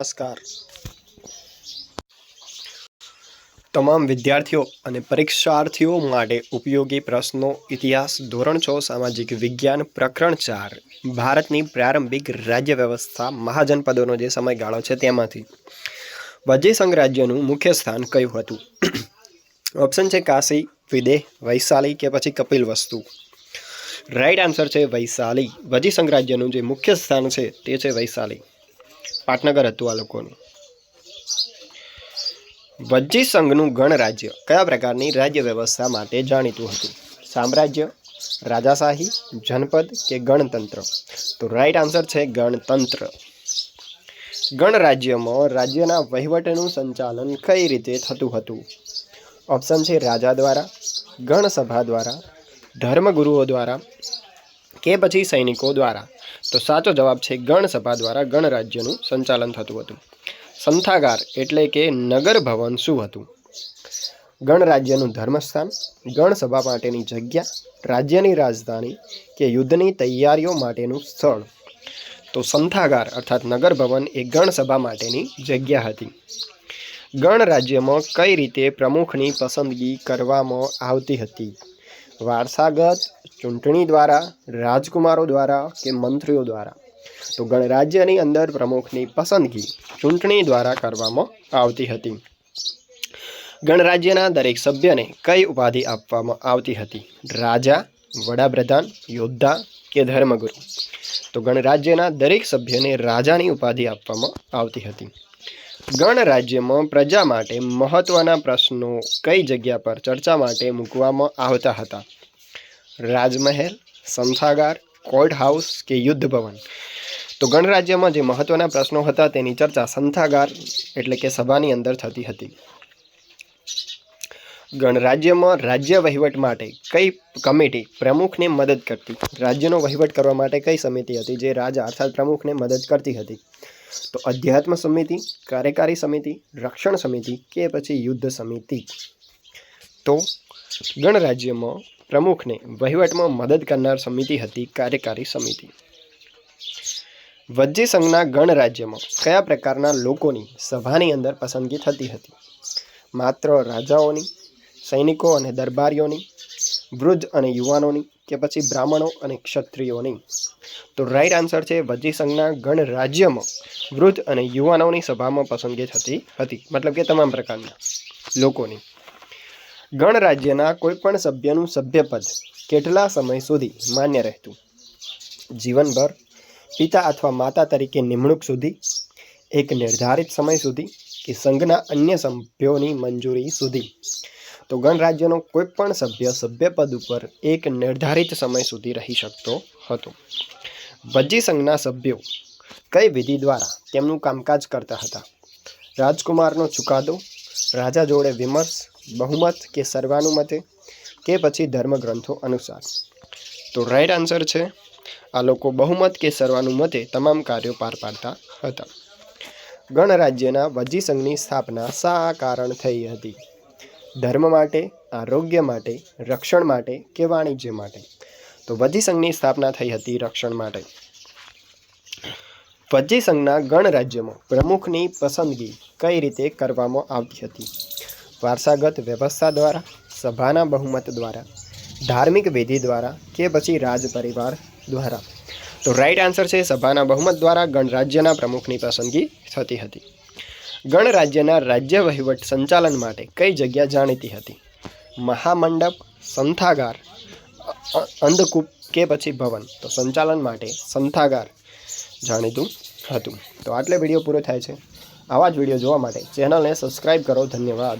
નમસ્કાર. તમામ વિદ્યાર્થીઓ અને પરીક્ષાર્થીઓ માટે ઉપયોગી પ્રશ્નો, ઇતિહાસ, ધોરણ છ, સામાજિક વિજ્ઞાન, પ્રકરણ ચાર, ભારતની પ્રારંભિક રાજ્ય વ્યવસ્થા, મહાજનપદોનો જે સમયગાળો છે તેમાંથી વજય સંગ્રાજ્યનું મુખ્ય સ્થાન કયું હતું? ઓપ્શન છે કાશી, વિદેહ, વૈશાલી કે પછી કપિલ વસ્તુ. રાઈટ આન્સર છે વૈશાલી. વજી સંગ્રાજ્યનું જે મુખ્ય સ્થાન છે તે છે વૈશાલી. પાટનગર હતું આ લોકોનું. વજ્જી સંઘનું ગણરાજ્ય કયા પ્રકારની રાજ્ય વ્યવસ્થા માટે જાણીતું હતું? સામ્રાજ્ય, રાજાશાહી, જનપદ કે ગણતંત્ર? તો રાઈટ આન્સર છે ગણતંત્ર. ગણરાજ્યમાં રાજ્યના વહીવટનું સંચાલન કઈ રીતે થતું હતું? ઓપ્શન છે રાજા દ્વારા ગણસભા દ્વારા, ધર્મગુરુઓ દ્વારા કે પછી સૈનિકો દ્વારા? તો સાચો જવાબ છે ગણસભા દ્વારા ગણરાજ્યનું સંચાલન થતું હતું. સંથાગાર એટલે કે નગર ભવન શું હતું? ગણરાજ્યનું ધર્મસ્થાન, ગણસભા માટેની જગ્યા, રાજ્યની રાજધાની કે યુદ્ધની તૈયારીઓ માટેનું સ્થળ. તો સંથાગાર અર્થાત નગર ભવન એ ગણસભા માટેની જગ્યા હતી. ગણરાજ્યમાં કઈ રીતે પ્રમુખની પસંદગી કરવામાં આવતી હતી? વારસાગત ચૂંટણી દ્વારા, રાજકુમારો દ્વારા કે મંત્રીઓ દ્વારા. તો ગણરાજ્યની અંદર પ્રમુખની પસંદગી ચૂંટણી દ્વારા કરવામાં આવતી હતી. ગણરાજ્યના દરેક સભ્યને કઈ ઉપાધિ આપવામાં આવતી હતી? રાજા, વડાપ્રધાન, યોદ્ધા કે ધર્મગુરુ? તો ગણરાજ્યના દરેક સભ્યને રાજાની ઉપાધિ આપવામાં આવતી હતી. ગણરાજ્યમાં પ્રજા માટે મહત્વના પ્રશ્નો કઈ જગ્યા પર ચર્ચા માટે મૂકવામાં આવતા હતા? રાજમહેલ સંસાગાર કોર્ટ હાઉસ કે યુદ્ધ ભવન તો ગણરાજ્યમાં જે મહત્વના પ્રશ્નો હતા તેની ચર્ચા સંથાગાર એટલે કે સભાની અંદર થતી હતી. ગણરાજ્યમાં રાજ્ય વહીવટ માટે કઈ કમિટી પ્રમુખને મદદ કરતી? રાજ્યનો વહીવટ કરવા માટે કઈ સમિતિ હતી જે રાજા અર્થાત પ્રમુખને મદદ કરતી હતી? તો અધ્યાત્મ સમિતિ, કાર્યકારી સમિતિ, રક્ષણ સમિતિ કે પછી યુદ્ધ સમિતિ. તો ગણરાજ્યમાં પ્રમુખને વહીવટમાં મદદ કરનાર સમિતિ હતી કાર્યકારી સમિતિ. વજ્જી સંઘના ગણરાજ્યમાં કયા પ્રકારના લોકોની સભાની અંદર પસંદગી થતી હતી? માત્ર રાજાઓની, સૈનિકો અને દરબારીઓની, વૃદ્ધ અને યુવાનોની કે પછી બ્રાહ્મણો અને ક્ષત્રિયોની તો રાઈટ આન્સર છે વજી સંઘના ગણરાજ્યમાં વૃદ્ધ અને યુવાનોની સભામાં પસંદગી થતી હતી. મતલબ કે તમામ પ્રકારના લોકોની. ગણરાજ્યના કોઈપણ સભ્યનું સભ્યપદ કેટલા સમય સુધી માન્ય રહેતું? જીવનભર, પિતા અથવા માતા તરીકે નિમણૂક સુધી, એક નિર્ધારિત સમય સુધી કે સંઘના અન્ય સભ્યોની મંજૂરી સુધી? તો ગણરાજ્યનો કોઈ પણ સભ્ય સભ્યપદ ઉપર એક નિર્ધારિત સમય સુધી રહી શકતો હતો. વજ્જી સંઘના સભ્યો કઈ વિધિ દ્વારા તેમનું કામકાજ કરતા હતા? રાજકુમારનો ચુકાદો, રાજા જોડે વિમર્શ, બહુમત કે સર્વાનુમતે કે પછી ધર્મગ્રંથો અનુસાર? તો રાઈટ આન્સર છે, આ લોકો બહુમત કે સર્વાનુમતે તમામ કાર્યો પાર પાડતા હતા. ગણરાજ્યના વજી સંઘની સ્થાપના શા કારણ થઈ હતી. ધર્મ માટે, આરોગ્ય માટે, રક્ષણ માટે કે વાણિજ્ય માટે? તો વજી સંઘની સ્થાપના થઈ હતી રક્ષણ માટે. વજી સંઘના ગણરાજ્યમાં પ્રમુખની પસંદગી કઈ રીતે કરવામાં આવતી હતી? વારસાગત વ્યવસ્થા દ્વારા, સભાના બહુમત દ્વારા, ધાર્મિક વિધિ દ્વારા કે પછી રાજ પરિવાર દ્વારા? તો રાઈટ આન્સર છે સભાના બહુમત દ્વારા ગણરાજ્યના પ્રમુખની પસંદગી થતી હતી. ગણરાજ્યના રાજ્ય વહીવટ સંચાલન માટે કઈ જગ્યા જાણીતી હતી? મહામંડપ, સંથાગાર અંધકૂપ કે પછી ભવન? તો સંચાલન માટે સંથાગાર જાણીતું હતું. તો આટલે વીડિયો પૂરો થાય છે. આવા જ વીડિયો જોવા માટે ચેનલને સબસ્ક્રાઈબ કરો. ધન્યવાદ.